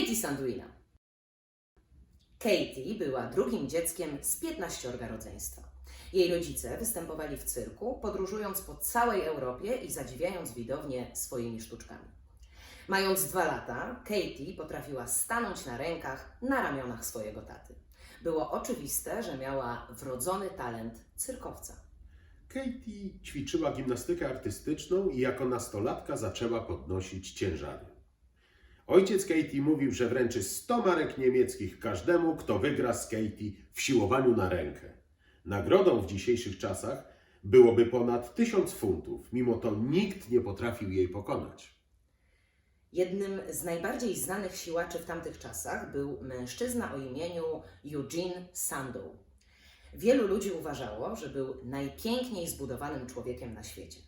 Katie Sanduina. Katie była drugim dzieckiem z 15 rodzeństwa. Jej rodzice występowali w cyrku, podróżując po całej Europie i zadziwiając widownię swoimi sztuczkami. Mając dwa lata, Katie potrafiła stanąć na rękach na ramionach swojego taty. Było oczywiste, że miała wrodzony talent cyrkowca. Katie ćwiczyła gimnastykę artystyczną i jako nastolatka zaczęła podnosić ciężary. Ojciec Katie mówił, że wręczy 100 marek niemieckich każdemu, kto wygra z Katie w siłowaniu na rękę. Nagrodą w dzisiejszych czasach byłoby ponad 1000 funtów, mimo to nikt nie potrafił jej pokonać. Jednym z najbardziej znanych siłaczy w tamtych czasach był mężczyzna o imieniu Eugene Sandow. Wielu ludzi uważało, że był najpiękniej zbudowanym człowiekiem na świecie.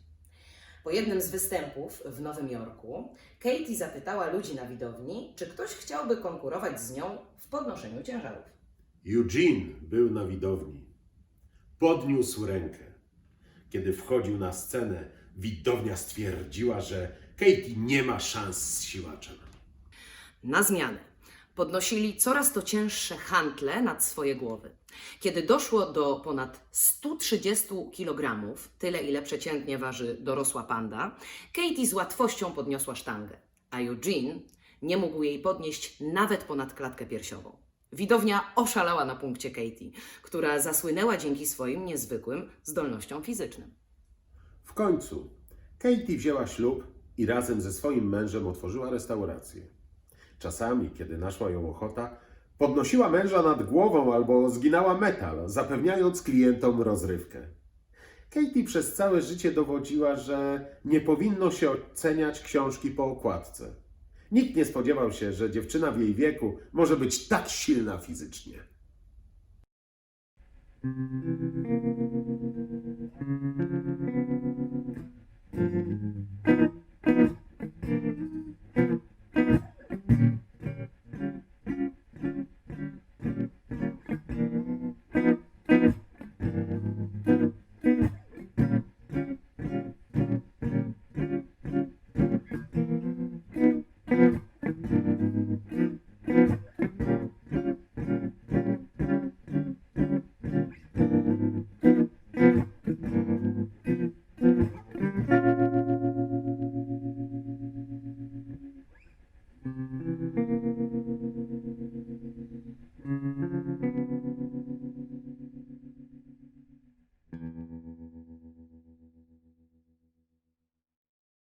Po jednym z występów w Nowym Jorku, Katie zapytała ludzi na widowni, czy ktoś chciałby konkurować z nią w podnoszeniu ciężarów. Eugene był na widowni. Podniósł rękę. Kiedy wchodził na scenę, widownia stwierdziła, że Katie nie ma szans z siłaczem. Na zmianę podnosili coraz to cięższe hantle nad swoje głowy. Kiedy doszło do ponad 130 kg, tyle ile przeciętnie waży dorosła panda, Katie z łatwością podniosła sztangę, a Eugene nie mógł jej podnieść nawet ponad klatkę piersiową. Widownia oszalała na punkcie Katie, która zasłynęła dzięki swoim niezwykłym zdolnościom fizycznym. W końcu Katie wzięła ślub i razem ze swoim mężem otworzyła restaurację. Czasami, kiedy naszła ją ochota, podnosiła męża nad głową albo zginała metal, zapewniając klientom rozrywkę. Katie przez całe życie dowodziła, że nie powinno się oceniać książki po okładce. Nikt nie spodziewał się, że dziewczyna w jej wieku może być tak silna fizycznie.